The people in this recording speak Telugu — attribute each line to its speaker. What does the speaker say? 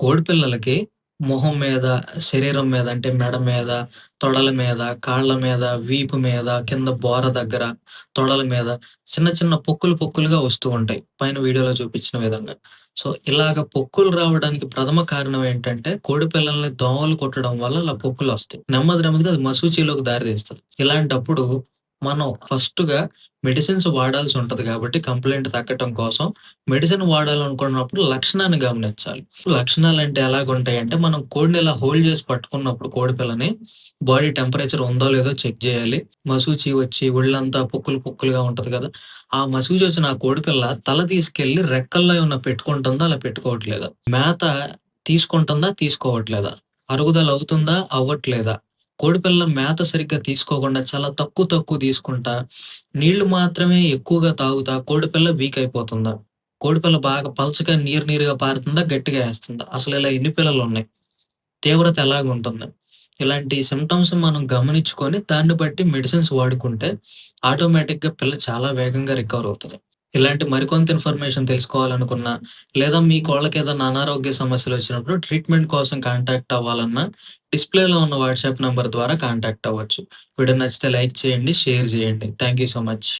Speaker 1: కోడిపిల్లలకి మొహం మీద, శరీరం మీద అంటే మెడ మీద, తొడల మీద, కాళ్ళ మీద, వీపు మీద, కింద బోర దగ్గర, తొడల మీద చిన్న చిన్న పొక్కులు పొక్కులుగా వస్తూ ఉంటాయి. పైన వీడియోలో చూపించిన విధంగా. సో, ఇలాగ పొక్కులు రావడానికి ప్రథమ కారణం ఏంటంటే కోడి పిల్లల్ని దోమలు కొట్టడం వల్ల అలా పొక్కులు వస్తాయి నెమ్మది నెమ్మదిగా అది మసూచిలోకి దారి తీస్తుంది ఇలాంటప్పుడు మనం ఫస్ట్‌గా మెడిసిన్స్ వాడాల్సి ఉంటది కాబట్టి కంప్లెయింట్ తగ్గటం కోసం మెడిసిన్ వాడాలనుకున్నప్పుడు లక్షణాన్ని గమనించాలి. లక్షణాలంటే ఎలాగుంటాయంటే మనం కోడిని ఇలా హోల్డ్ చేసి పట్టుకున్నప్పుడు కోడి పిల్లని బాడీ టెంపరేచర్ ఉందో లేదో చెక్ చేయాలి మశూచి వచ్చి ఒళ్ళంతా పొక్కులు పొక్కులుగా ఉంటది కదా! ఆ మశూచి వచ్చిన ఆ కోడిపిల్ల తల తీసుకెళ్ళి రెక్కల్లో ఏమన్నా పెట్టుకుంటుందా? అలా పెట్టుకోవట్లేదా? మేత తీసుకుంటుందా? తీసుకోవట్లేదా? అరుగుదల అవుతుందా? అవ్వట్లేదా? కోడిపిల్ల మేత సరిగ్గా తీసుకోకుండా చాలా తక్కువ తక్కువ తీసుకుంటా, నీళ్ళు మాత్రమే ఎక్కువగా తాగుతా కోడిపిల్ల వీక్ అయిపోతుందా? కోడిపిల్ల బాగా పలచగా నీరు నీరుగా పారుతుందా? గట్టిగా వేస్తుందా అసలు ఇలా ఎన్ని పిల్లలు ఉన్నాయి తీవ్రత ఎలాగుంటుంది? ఇలాంటి సిమ్టమ్స్ మనం గమనించుకొని దాన్ని బట్టి మెడిసిన్స్ వాడుకుంటే ఆటోమేటిక్‌గా పిల్ల చాలా వేగంగా రికవర్ అవుతుంది ఇలాంటి మరికొంత ఇన్ఫర్మేషన్ తెలుసుకోవాలనుకున్నా, లేదా మీ కోళ్ళకి ఏదైనా అనారోగ్య సమస్యలు వచ్చినప్పుడు ట్రీట్మెంట్ కోసం కాంటాక్ట్ అవ్వాలన్నా డిస్‌ప్లేలో ఉన్న వాట్సాప్ నంబర్ ద్వారా కాంటాక్ట్ అవ్వచ్చు. వీడియో నచ్చితే లైక్ చేయండి, షేర్ చేయండి. Thank you so much.